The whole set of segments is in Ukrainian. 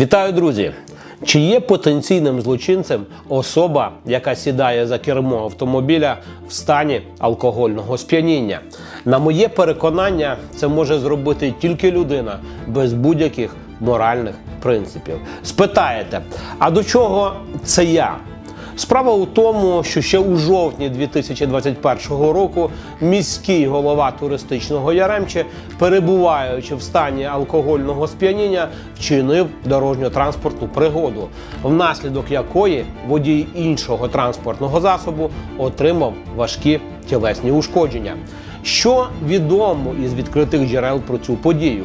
Вітаю, друзі! Чи є потенційним злочинцем особа, яка сідає за кермо автомобіля в стані алкогольного сп'яніння? На моє переконання, це може зробити тільки людина без будь-яких моральних принципів. Спитаєте, а до чого це я? Справа у тому, що ще у жовтні 2021 року міський голова туристичного Яремче, перебуваючи в стані алкогольного сп'яніння, вчинив дорожньо-транспортну пригоду, внаслідок якої водій іншого транспортного засобу отримав важкі тілесні ушкодження. Що відомо із відкритих джерел про цю подію?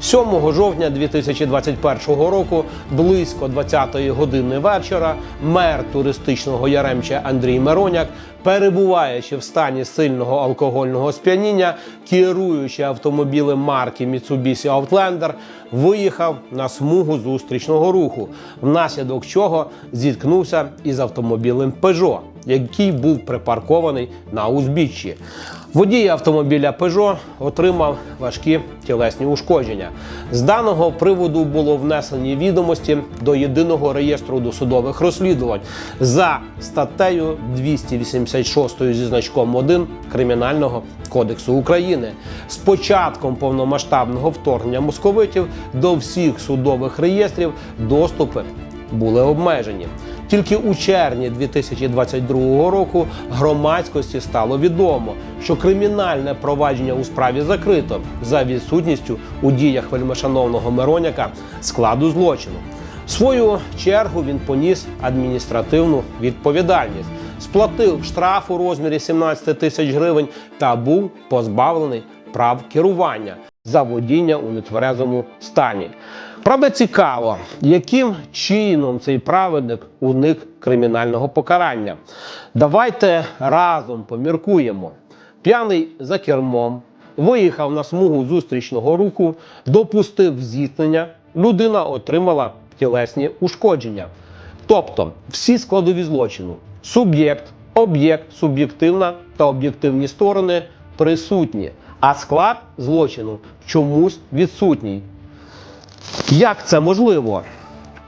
7 жовтня 2021 року, близько 20-ї години вечора, мер туристичного Яремча Андрій Мироняк, перебуваючи в стані сильного алкогольного сп'яніння, керуючи автомобілем марки Mitsubishi Outlander, виїхав на смугу зустрічного руху, внаслідок чого зіткнувся із автомобілем Peugeot, який був припаркований на узбіччі. Водій автомобіля Peugeot отримав важкі тілесні ушкодження. З даного приводу було внесені відомості до єдиного реєстру досудових розслідувань за статтею 286 зі значком 1 Кримінального кодексу України. З початком повномасштабного вторгнення московитів до всіх судових реєстрів доступи були обмежені. Тільки у червні 2022 року громадськості стало відомо, що кримінальне провадження у справі закрито за відсутністю у діях вельмишановного Мироняка складу злочину. В свою чергу він поніс адміністративну відповідальність, сплатив штраф у розмірі 17 тисяч гривень та був позбавлений прав керування за водіння у нетверезому стані. Правда, цікаво, яким чином цей праведник уник кримінального покарання. Давайте разом поміркуємо. П'яний за кермом виїхав на смугу зустрічного руху, допустив зіткнення, людина отримала тілесні ушкодження. Тобто всі складові злочину: суб'єкт, об'єкт, суб'єктивна та об'єктивні сторони присутні, а склад злочину чомусь відсутній. Як це можливо?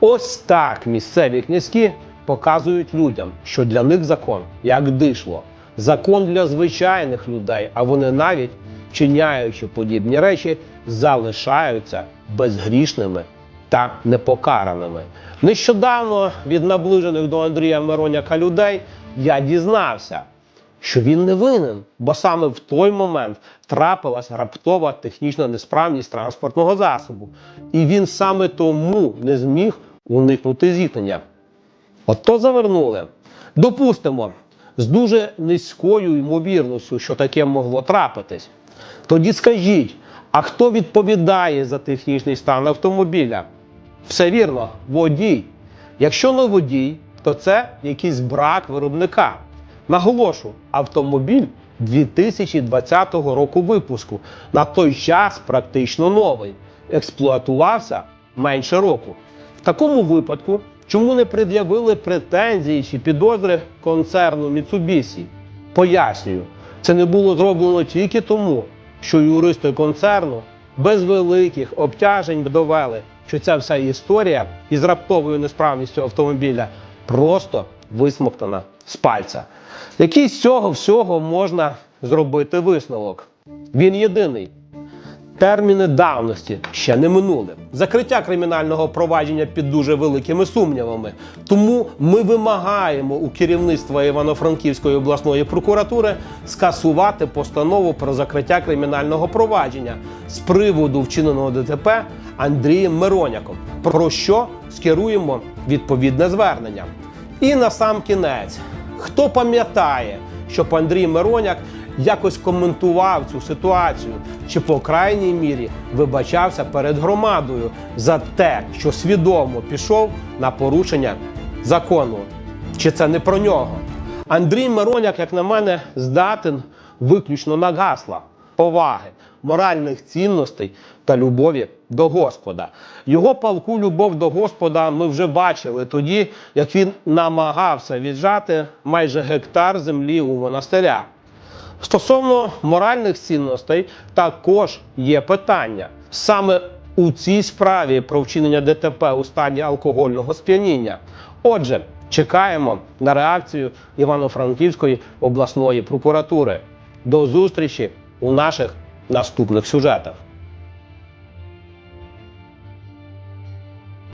Ось так місцеві князьки показують людям, що для них закон як дишло. Закон для звичайних людей, а вони навіть вчиняючи подібні речі, залишаються безгрішними та непокараними. Нещодавно від наближених до Андрія Мироняка людей я дізнався, що він не винен, бо саме в той момент трапилась раптова технічна несправність транспортного засобу, і він саме тому не зміг уникнути зіткнення. Ото завернули. Допустимо, з дуже низькою ймовірністю, що таке могло трапитись. Тоді скажіть, а хто відповідає за технічний стан автомобіля? Все вірно, водій. Якщо не водій, то це якийсь брак виробника. Наголошу, автомобіль 2020 року випуску. На той час практично новий. Експлуатувався менше року. В такому випадку, чому не пред'явили претензії чи підозри концерну Mitsubishi? Пояснюю, це не було зроблено тільки тому, що юристи концерну без великих обтяжень довели, що ця вся історія із раптовою несправністю автомобіля просто висмоктана з пальця. Який з цього всього можна зробити висновок? Він єдиний. Терміни давності ще не минули. Закриття кримінального провадження під дуже великими сумнівами. Тому ми вимагаємо у керівництва Івано-Франківської обласної прокуратури скасувати постанову про закриття кримінального провадження з приводу вчиненого ДТП Андрієм Мироняком, про що скеруємо відповідне звернення. І на сам кінець, хто пам'ятає, щоб Андрій Мироняк якось коментував цю ситуацію, чи по крайній мірі вибачався перед громадою за те, що свідомо пішов на порушення закону. Чи це не про нього? Андрій Мироняк, як на мене, здатен виключно на гасла поваги, моральних цінностей та любові до Господа. Його палку любов до Господа ми вже бачили тоді, як він намагався віджати майже гектар землі у монастиря. Стосовно моральних цінностей, також є питання. Саме у цій справі про вчинення ДТП у стані алкогольного сп'яніння. Отже, чекаємо на реакцію Івано-Франківської обласної прокуратури. До зустрічі у наших наступних сюжетах.